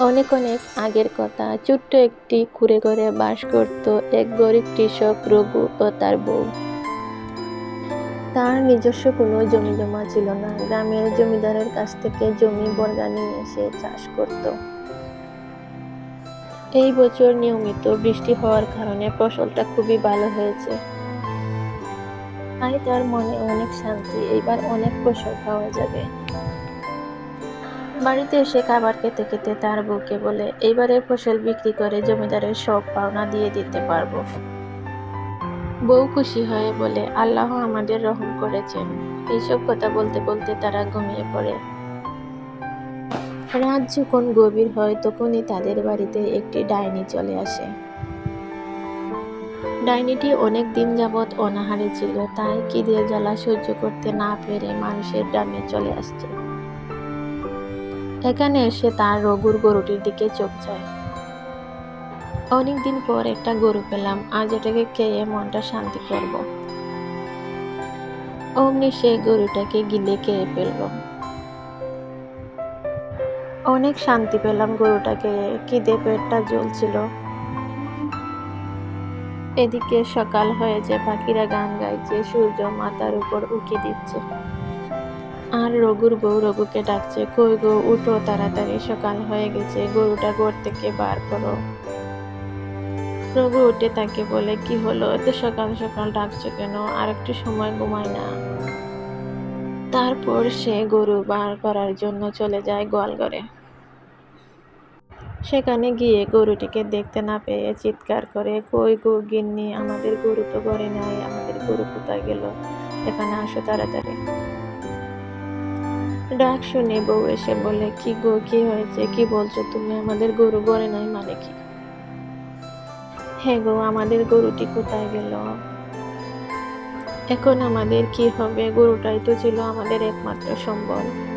অনেক অনেক আগের কথা। ছোট্ট একটি কুড়ে ঘরে বাস করত এক গরিব কৃষক রঘু ও তার বউ। তার নিজস্ব কোনো জমি জমা ছিল না। গ্রামের জমিদারের কাছ থেকে জমি বর্গা নিয়ে এসে চাষ করত। এই বছর নিয়মিত বৃষ্টি হওয়ার কারণে ফসলটা খুবই ভালো হয়েছে। তাই তার মনে অনেক শান্তি। এইবার অনেক ফসল পাওয়া যাবে। বাড়িতে এসে খাবার খেতে খেতে তার বউকে বলে এইবারের ফসল বিক্রি করে জমিদারের সব পাওনা দিয়ে দিতে পারব। বউ খুশি হয়ে বলে, আল্লাহ আমাদের রহম করেছেন। এইসব কথা বলতে বলতে তারা ঘুমিয়ে পড়ে। রাত যখন গভীর হয়, তখনই তাদের বাড়িতে একটি ডাইনি চলে আসে। ডাইনিটি অনেক দিন যাবৎ অনাহারে ছিল, তাই কিদের জ্বালা সহ্য করতে না পেরে মানুষের গ্রামে চলে আসছে। এখানে এসে তার রঘুর গরুটির দিকে চোখ যায় অনেকদিন পর একটা গরু পেলাম আজ এটাকে খেয়ে মনটা শান্তি করব। অমনি সেই গরুটাকে গিলে খেয়ে ফেলব অনেক শান্তি পেলাম গরুটাকে, খিদে পেটটা জ্বলছিল। এদিকে সকাল হয়েছে, পাখিরা গান গাইছে, সূর্য মাথার উপর উকি দিচ্ছে। আর রঘুর বউ রঘুকে ডাকছে, কই গো, উঠো তাড়াতাড়ি, সকাল হয়ে গেছে, গরুটা ঘর থেকে বার করো। রঘু উঠে তাকে বলে, কি হলো? এত সকাল সকাল ডাকছো কেন? আর একটু সময় ঘুমায় না। তারপর সে গরু বার করার জন্য চলে যায় গোয়ালঘরে। সেখানে গিয়ে গরুটিকে দেখতে না পেয়ে চিৎকার করে, কই গো গিন্নি, আমাদের গরু তো ঘরে নাই, আমাদের গরু কোথায় গেল? এখানে আসো তাড়াতাড়ি। ডাক শুনে বউ এসে বলে, কি গো, কি হয়েছে? কি বলছো তুমি? আমাদের গরু গড়ে নাই মানে কি? হ্যাঁ গো, আমাদের গরুটি কোথায় গেল? এখন আমাদের কি হবে? গরুটাই তো ছিল আমাদের একমাত্র সম্বল।